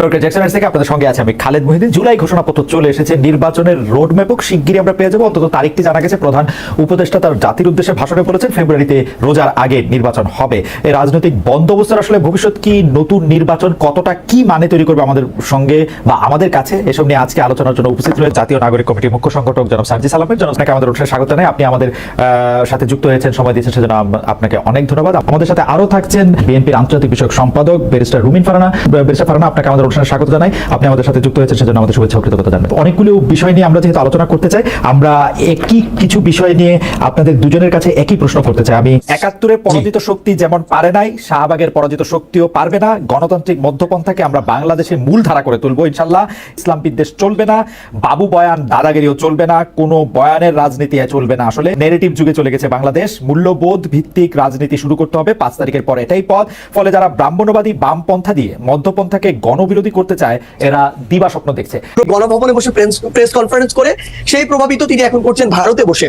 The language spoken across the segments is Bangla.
রাজনৈতিক আসলে ভবিষ্যৎ কি? নতুন নির্বাচন কতটা কি মানে তৈরি করবে আমাদের সঙ্গে বা আমাদের কাছে? এসব নিয়ে আজকে আলোচনার জন্য উপস্থিত রয়েছে জাতীয় নাগরিক কমিটির মুখ্য সংগঠক জনাব সার্জি সালামের। আপনাকে আমাদের অনুষ্ঠানে স্বাগত জানাই। আপনি আমাদের সাথে যুক্ত হয়েছেন। সময় দিয়েছেন সেজন্য আপনাকে অনেক ধন্যবাদ। আমাদের সাথে আরও থাকছেন বিএনপির আন্তর্জাতিক বিষয়ক সম্পাদক ব্যারিস্টার রুমিন ফারানা। ফারানা, আপনাকে আমাদের অনুষ্ঠানে স্বাগত জানাই। আপনি আমাদের সাথে যুক্ত হয়েছেন সেজন্য আমাদের শুভেচ্ছা কৃতজ্ঞতা জানাই অনেকগুলো বিষয় নিয়ে আমরা যেহেতু আলোচনা করতে চাই আমরা একই কিছু বিষয় নিয়ে আপনাদের দুজনের কাছে একই প্রশ্ন করতে চাই। আমি একাত্তরের পরাজিত শক্তি যেমন পারে নাই শাহবাগের পরাজিত শক্তিও পারবে না গণতান্ত্রিক মধ্যপন্থাকে আমরা বাংলাদেশের মূল ধারা করে তুলবো ইনশাল্লাহ। ইসলাম বিদ্বেষ চলবে না বাবু বয়ান দাদাগিরিও চলবে না কোনো বয়ানের রাজনীতি চলবে না। আসলে নেগেটিভ যুগে চলে গেছে বাংলাদেশ মূল্যবোধ ভিত্তিক রাজনীতি শুরু করতে হবে পাঁচ তারিখের পর এটাই পথ। ফলে যারা ব্রাহ্মণবাদী বামপন্থা দিয়ে মধ্যপন্থাকে গণবিরোধী করতে চায়, এরা দিবা স্বপ্ন দেখছে। গণভবনে বসে প্রেস কনফারেন্স করে, সেই প্রভাবিত তিনি এখন করছেন ভারতে বসে।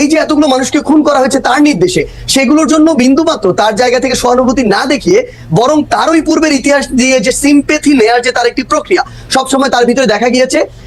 এই যে এতগুলো মানুষকে খুন করা হয়েছে তার নির্দেশে, সেগুলোর জন্য বিন্দুমাত্র তার জায়গা থেকে সহানুভূতি না দেখিয়ে বরং তারই পূর্বের ইতিহাস দিয়ে যে সিম্পেথি নেয়ার যে তার একটি প্রক্রিয়া, সবসময় তার ভিতরে দেখা গিয়েছে।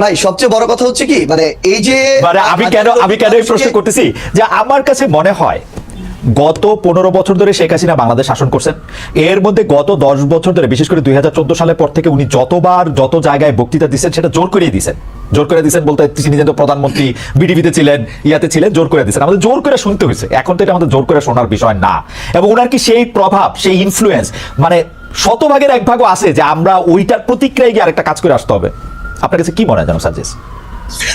ভাই সবচেয়ে বড় কথা হচ্ছে কি মানে এই যে মানে আমি কেন আমি কেন এই প্রশ্ন করতেছি? যে আমার কাছে মনে হয় গত পনেরো বছর ধরে শেখ হাসিনা বাংলাদেশ শাসন করছেন। এর মধ্যে গত দশ বছর ধরে বিশেষ করে দুই সালের পর থেকে উনি যতবার যত জায়গায় বক্তৃতা দিচ্ছেন সেটা জোর করিয়ে দিচ্ছেন। জোর করে দিচ্ছেন বলতে তিনি যেহেতু প্রধানমন্ত্রী বিডিভিতে ছিলেন ইয়াতে ছিলেন জোর করে দিচ্ছেন। আমাদের জোর করে শুনতে হয়েছে। এখন তো এটা আমাদের জোর করে শোনার বিষয় না। এবং ওনার কি সেই প্রভাব সেই ইনফ্লুয়েন্স মানে শতভাগের এক ভাগও আছে যে আমরা ওইটার প্রতিক্রিয়ায় গিয়ে আরেকটা কাজ করে আসতে হবে? আপনার কাছে কি মনে হয় জানো সাজেস?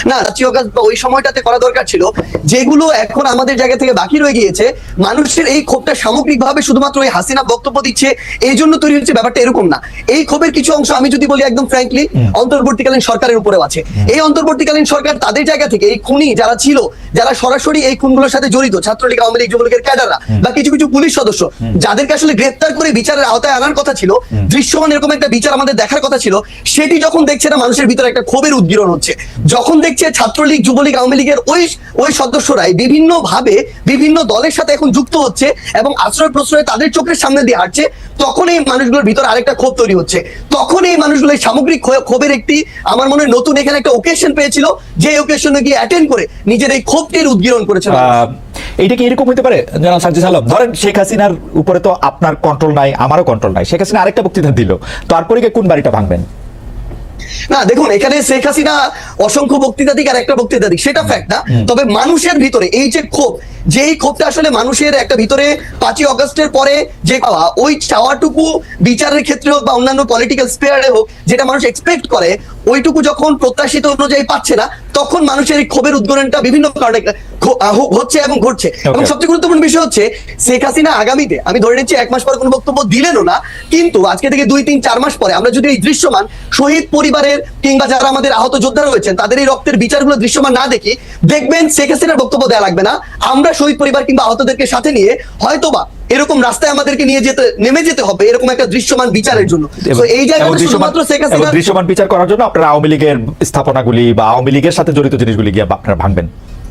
না জাতীয় কাজ ওই সময়টাতে করা দরকার ছিল। যেগুলো এখন আমাদের জায়গা থেকে বাকি রয়ে গিয়েছে মানুষের এই ক্ষোভটা সামগ্রিকভাবে শুধুমাত্র ওই হাসিনা বক্তব্য দিচ্ছে এই জন্য তৈরি হচ্ছে ব্যাপারটা এরকম না। এই ক্ষোভের কিছু অংশ আমি যদি বলি একদম ফ্র্যাঙ্কলি অন্তর্বর্তীকালীন সরকারের উপরেও আছে। এই অন্তর্বর্তীকালীন সরকার তাদের জায়গা থেকে এই খুনি যারা ছিল যারা সরাসরি এই খুনগুলোর সাথে জড়িত ছাত্রলীগ আওয়ামী লীগ যুবলীগের ক্যাডাররা বা কিছু কিছু পুলিশ সদস্য যাদেরকে আসলে গ্রেফতার করে বিচারের আওতায় আনার কথা ছিল দৃশ্যমান এরকম একটা বিচার আমাদের দেখার কথা ছিল সেটি যখন দেখছে না মানুষের ভিতরে একটা ক্ষোভের উদ্গীরণ হচ্ছে। যখন দেখছে ছাত্রলীগ, যুবলীগ, আওয়ামী লীগের ওই ওই সদস্যরাই বিভিন্ন ভাবে বিভিন্ন দলের সাথে এখন যুক্ত হচ্ছে এবং আশ্রয় প্রশ্রয় তাদের চোখের সামনে দিয়ে হাঁটছে। তখন এই মানুষগুলোর ভিতরে আরেকটা ক্ষোভ তৈরি হচ্ছে। তখন এই মানুষগুলো এই সামগ্রিক ক্ষোভের একটি, আমার মনে হয় নতুন এখানে একটা ওকেশন পেয়েছিল। যে ওকেশনে গিয়ে অ্যাটেন্ড করে নিজের এই ক্ষোভটির উদ্গীরণ করেছে এইটা কি এরকম হতে পারে জানাল সাজ্জি সালাম ধরেন শেখ হাসিনার উপরে তো আপনার কন্ট্রোল নাই, আমারও কন্ট্রোল নাই। শেখ হাসিনা আরেকটা বক্তৃতা দিল। তারপরে কোন বাড়িটা ভাঙবেন? না দেখুন এখানে শেখ হাসিনা অসংখ্য বক্তৃতা দিক আর একটা বক্তৃতা দিক সেটা ফ্যাক্ট না। তবে মানুষের ভিতরে এই যে ক্ষোভ যে এই ক্ষোভটা আসলে মানুষের একটা ভিতরে পাঁচই অগস্টের পরে যে পাওয়া ওই চাওয়াটুকু বিচারের ক্ষেত্রে হোক বা অন্যান্য পলিটিক্যাল স্পেয়ারে হোক যেটা মানুষ এক্সপেক্ট করে ওইটুকু যখন প্রত্যাশিত অনুযায়ী পাচ্ছে না তখন মানুষের এই ক্ষোভের উদ্গরণটা বিভিন্ন কারণে হচ্ছে এবং ঘটছে। এবং সবচেয়ে গুরুত্বপূর্ণ বিষয় হচ্ছে শেখ হাসিনা আগামীতে আমি ধরে নিচ্ছি এক মাস পর কোনো বক্তব্য দিলেনও না কিন্তু আজকে থেকে দুই তিন চার মাস পরে আমরা যদি এই দৃশ্যমান শহীদ পরিবারের কিংবা যারা আমাদের আহত যোদ্ধা রয়েছেন তাদের এই রক্তের বিচারগুলো দৃশ্যমান না দেখি দেখবেন শেখ হাসিনার বক্তব্য দেওয়া লাগবে না। আমরা শহীদ পরিবার কিংবা আহতদেরকে সাথে নিয়ে হয়তোবা এরকম রাস্তায় আমাদেরকে নিয়ে যেতে নেমে যেতে হবে এরকম একটা দৃশ্যমান বিচারের জন্য। এই জায়গায় জায়গাটা শুধুমাত্র শেখ হাসিনা দৃশ্যমান বিচার করার জন্য আপনারা আওয়ামী লীগের স্থাপনাগুলি বা আওয়ামী লীগের সাথে জড়িত জিনিসগুলি গিয়ে আপনারা ভাঙবেন।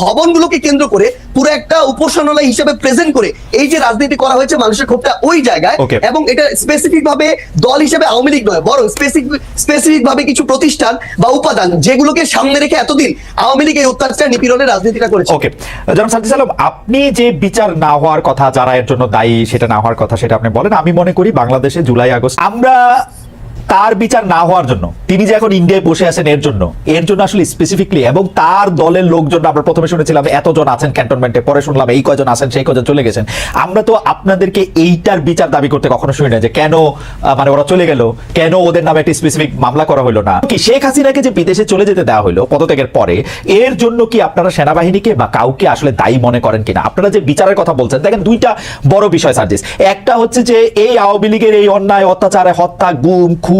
ভবনগুলোকে কেন্দ্র করে পুরো একটা উপাসনালয় হিসেবে প্রেজেন্ট করে এই যে রাজনীতি করা হয়েছে মানুষের ক্ষোভটা ওই জায়গায় এবং এটা স্পেসিফিক ভাবে দল হিসেবে আওয়ামী লীগ নয় বরং স্পেসিফিক স্পেসিফিক ভাবে কিছু প্রতিষ্ঠান বা উপাদান যেগুলোকে সামনে রেখে এতদিন আওয়ামী লীগ এই অত্যাচার নিপীড়নের রাজনীতিটা করেছে। ওকে জনাব সাজ্জাদ আলম আপনি যে বিচার না হওয়ার কথা যারা এর জন্য দায়ী সেটা না হওয়ার কথা সেটা আপনি বলেন। আমি মনে করি বাংলাদেশে জুলাই আগস্ট আমরা তার বিচার না হওয়ার জন্য। তিনি যে এখন ইন্ডিয়ায় বসে আছেন এর জন্য। এর জন্য আসলে স্পেসিফিকলি এবং তার দলের লোকজন, আমরা প্রথমে শুনেছিলাম এতজন আছেন ক্যান্টনমেন্টে পরে শুনলাম এই কয়জন আছেন, সেই কয়জন চলে গেছেন। আমরা তো আপনাদেরকে এইটার বিচার দাবি করতে কখনো শুনি না যে কেন মানে ওরা চলে গেল, কেন ওদের নামে একটা স্পেসিফিক মামলা করা হলো না। কি শেখ হাসিনাকে যে বিদেশে চলে যেতে দেওয়া হলো পদত্যাগের পরে, এর জন্য কি আপনারা সেনাবাহিনীকে বা কাউকে আসলে দায়ী মনে করেন কিনা? আপনারা যে বিচারের কথা বলছেন, দেখেন দুইটা বড় বিষয়, সার্জিস। একটা হচ্ছে যে এই আওয়ামী লীগের এই অন্যায়, অত্যাচারে, হত্যা, গুম, খুন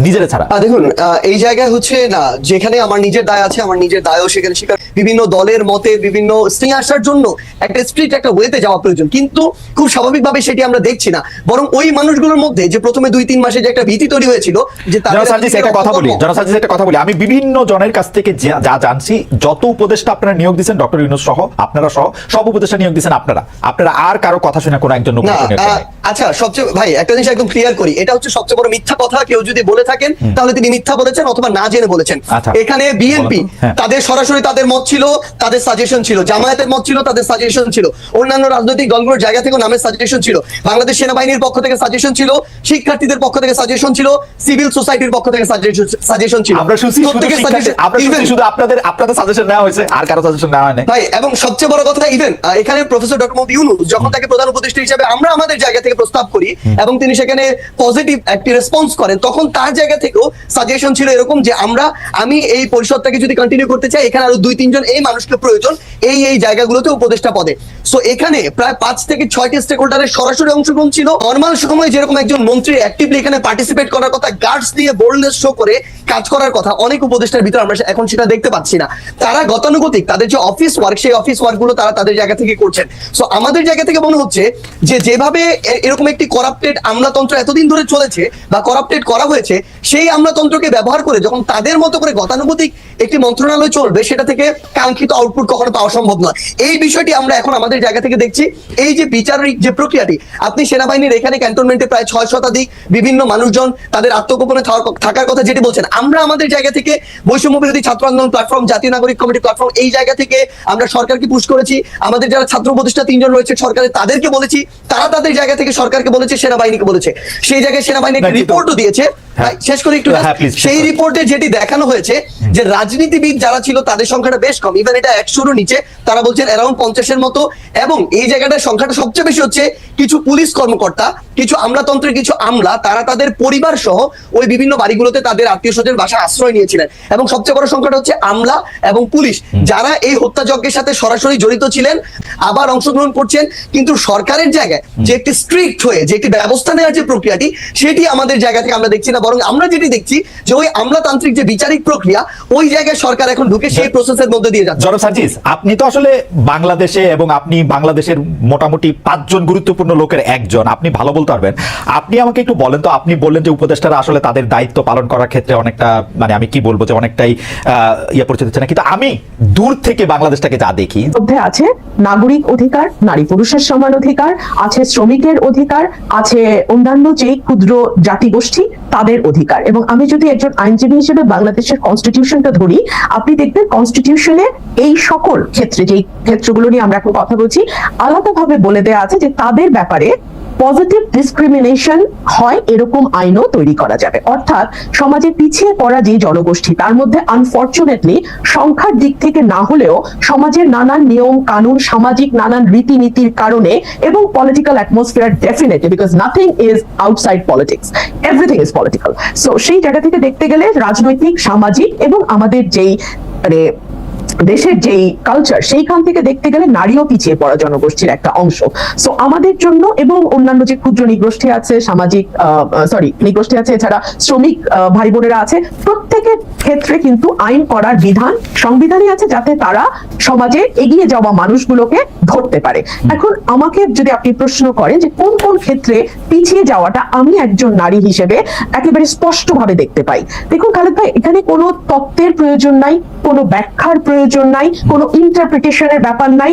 নিজের ছাড়া। দেখুন এই জায়গায় হচ্ছে না যেখানে আমার নিজের দায় আছে আমার নিজের দায়ও সেখানে স্বীকার বিভিন্ন দলের মতে বিভিন্ন স্নেহ আসার জন্য একটা স্ট্রিট একটা ওয়েতে যাওয়া প্রয়োজন। কিন্তু খুব স্বাভাবিকভাবে সেটি আমরা দেখছি না। বরং ওই মানুষগুলোর মধ্যে যে প্রথমে দুই তিন মাসে যে একটা ভীতি তৈরি হয়েছিল যে একটা কথা বলি। জনসার্জিস একটা কথা বলি। আমি বিভিন্ন জনের কাছ থেকে যা- যা জানছি যত উপদেষ্টা আপনারা নিয়োগ দিচ্ছেন ডক্টর ইউনুস সহ আপনারা সহ সব উপদেষ্টা নিয়োগ দিচ্ছেন আপনারা। আপনারা আর কারও কথা শুনে কোনো একজন আচ্ছা সবচেয়ে ভাই একটা জিনিস একদম ক্লিয়ার করি এটা হচ্ছে সবচেয়ে বড় মিথ্যা কথা কেউ যদি বলে থাকেন তাহলে তিনি মিথ্যা বলেছেন অথবা না জেনে বলেছেন। আচ্ছা। এখানে বিএনপি হ্যাঁ। তাদের সরাসরি তাদের মত ছিল তাদের সাজেশন ছিল। জামায়াতের মত ছিল তাদের সাজেশন ছিল। অন্যান্য রাজনৈতিক দলগুলোর জায়গা থেকে নামের সাজেশন ছিল। বাংলাদেশ সেনাবাহিনীর পক্ষ থেকে সাজেশন ছিল শিক্ষার্থীদের পক্ষ থেকে সাজেশন ছিল সিভিল সোসাইটির পক্ষ থেকে সাজেশন ছিল। আমরা শুনছি শুধু আপনাদের আপনাদের সাজেশন নেওয়া হয়েছে আর কারও সাজেশন নেওয়া হয় নাই। ভাই এবং সবচেয়ে বড় কথা ইভেন এখানে প্রফেসর ডক্টর মোহাম্মদ ইউনুস যখন তাকে প্রধান উপদেষ্টা হিসেবে আমরা আমাদের জায়গা থেকে প্রস্তাব করি এবং তিনি সেখানে পজিটিভ একটি রেসপন্স করেন তখন তার জায়গা থেকেও সাজেশন ছিল এরকম যে আমরা আমি এই পরিষদটাকে যদি কন্টিনিউ করতে চাই এখানে আরও দুই তিনজন এই মানুষকে প্রয়োজন এই এই জায়গাগুলোতে উপদেষ্টা পদে। সো এখানে প্রায় পাঁচ থেকে ছয়টি স্টেক হোল্ডারের সরাসরি অংশগ্রহণ ছিল। নর্মাল সময় যেরকম একজন মন্ত্রী অ্যাক্টিভলি এখানে পার্টিসিপেট করার কথা গার্ডস দিয়ে বোল্ডনেস শো করে কাজ করার কথা অনেক উপদেষ্টার ভিতরে আমরা এখন সেটা দেখতে পাচ্ছি না। তারা গতানুগতিক তাদের যে অফিস ওয়ার্ক সেই অফিস ওয়ার্কগুলো তারা তাদের জায়গা থেকে করছেন। সো আমাদের জায়গা থেকে মনে হচ্ছে যে যেভাবে এরকম একটি করাপ্টেড আমলাতন্ত্র এতদিন ধরে চলেছে বা করাপ্টেড করা হয়েছে, সেই আমলাতন্ত্রকে ব্যবহার করে যখন তাদের মতো করে গতানুগতিক একটি মন্ত্রণালয় চলবে, সেটা থেকে কাঙ্ক্ষিত আউটপুট কখনো পাওয়া সম্ভব নয়। এই বিষয়টি আমরা এখন আমাদের জায়গা থেকে দেখছি। এই যে বিচারিক যে প্রক্রিয়াটি, আপনি সেনাবাহিনীর এখানে ক্যান্টনমেন্টে প্রায় ছয় শতাধিক বিভিন্ন মানুষজন তাদের আত্মগোপনে থাকার- কথা যেটি বলছেন। আমরা আমাদের জায়গা থেকে বৈষম্য বিরোধী ছাত্র আন্দোলন প্ল্যাটফর্ম জাতীয় নাগরিক কমিটি প্ল্যাটফর্ম এই জায়গা থেকে আমরা সরকারকে পুশ করেছি। আমাদের যারা ছাত্র প্রতিষ্ঠা তিনজন রয়েছে সরকারের তাদেরকে বলেছি, তারা তাদের জায়গা থেকে সরকারকে বলেছে সেনাবাহিনীকে বলেছে। সেই জায়গায় সেনাবাহিনী কিন্তু- রিপোর্টও দিয়েছে। হ্যাঁ। শেষ করে একটু হ্যাঁ, সেই রিপোর্টে যেটি দেখানো হয়েছে যে রাজনীতিবিদ যারা ছিল তাদের সংখ্যাটা বেশ কম। ইভেন এটা একশোরও নিচে তারা বলছেন অ্যারাউন্ড পঞ্চাশের মতো। এবং এই জায়গাটার সংখ্যাটা সবচেয়ে বেশি হচ্ছে কিছু পুলিশ কর্মকর্তা কিছু আমলাতন্ত্রের কিছু আমলা তারা তাদের পরিবার সহ ওই বিভিন্ন বাড়িগুলোতে তাদের আত্মীয় স্বজন বাসা আশ্রয় নিয়েছিলেন। এবং সবচেয়ে বড় সংখ্যাটা হচ্ছে আমলা এবং পুলিশ যারা এই হত্যাযজ্ঞের সাথে সরাসরি জড়িত ছিলেন আবার অংশগ্রহণ করছেন। কিন্তু সরকারের জায়গায় যে একটি স্ট্রিক্ট হয়ে যে একটি ব্যবস্থা নেওয়ার যে প্রক্রিয়াটি সেটি আমাদের জায়গা থেকে আমরা দেখছি না বরং আমরা যেটি দেখছি যে ওই আমলাতান্ত্রিক যে বিচারিক প্রক্রিয়া ওই জায়গায় সরকার এখন ঢুকে সেই প্রসেসের মধ্যে দিয়ে যাচ্ছে। জনাব সার্জিস আপনি তো আসলে বাংলাদেশে এবং আপনি বাংলাদেশের মোটামুটি পাঁচজন গুরুত্বপূর্ণ লোকের একজন আপনি ভালো বলতে পারবেন। আপনি আমাকে একটু বলেন তো আপনি বললেন যে উপদেষ্টারা আসলে তাদের দায়িত্ব পালন করার ক্ষেত্রে অনেকটা মানে আমি কি বলব যে অনেকটাই আহ, ইয়ে পরিচিত হচ্ছে না কিন্তু আমি দূর থেকে বাংলাদেশটাকে যা দেখি মধ্যে আছে নাগরিক অধিকার নারী পুরুষের সমান অধিকার আছে শ্রমিকের অধিকার আছে অন্যান্য যে ক্ষুদ্র জাতিগোষ্ঠী, তাদের অধিকার। এবং আমি যদি একজন আইনজীবী হিসেবে বাংলাদেশের কনস্টিটিউশনটা ধরি, আপনি দেখবেন কনস্টিটিউশনে এই সকল ক্ষেত্রে, যেই ক্ষেত্রগুলো নিয়ে আমরা এখন কথা বলছি, আলাদাভাবে বলে দেওয়া আছে যে তাদের ব্যাপারে পজিটিভ ডিসক্রিমিনেশন হয়, এরকম আইনও তৈরি করা যাবে। অর্থাৎ সমাজে পিছিয়ে পড়া যে জনগোষ্ঠী, তার মধ্যে আনফর্চুনেটলি সংখ্যার দিক থেকে না হলেও সমাজের নানান নিয়ম, কানুন, সামাজিক নানান রীতিনীতির কারণে এবং political atmosphere definitely because nothing is outside politics everything is political so সেই জায়গা থেকে দেখতে গেলে রাজনৈতিক, সামাজিক এবং আমাদের যেই মানে দেশের যেই কালচার সেইখান থেকে দেখতে গেলে নারীও পিছিয়ে পড়া জনগোষ্ঠীর একটা অংশ। সো আমাদের জন্য এবং অন্যান্য যে ক্ষুদ্র নিগোষ্ঠী আছে, সামাজিক সরি নিগোষ্ঠী আছে, এছাড়া শ্রমিক ভাই বোনেরা আছে প্রত্যেকের ক্ষেত্রে কিন্তু আইন করার বিধান সংবিধানে আছে যাতে তারা সমাজে এগিয়ে যাওয়া মানুষগুলোকে ধরতে পারে। এখন আমাকে যদি আপনি প্রশ্ন করেন যে কোন কোন ক্ষেত্রে পিছিয়ে যাওয়াটা আমি একজন নারী হিসেবে একেবারে স্পষ্টভাবে দেখতে পাই? দেখুন খালেদ ভাই এখানে কোনো তত্ত্বের প্রয়োজন নাই কোনো ব্যাখ্যার প্রয়োজন নাই কোনো ইন্টারপ্রিটেশনের ব্যাপার নাই।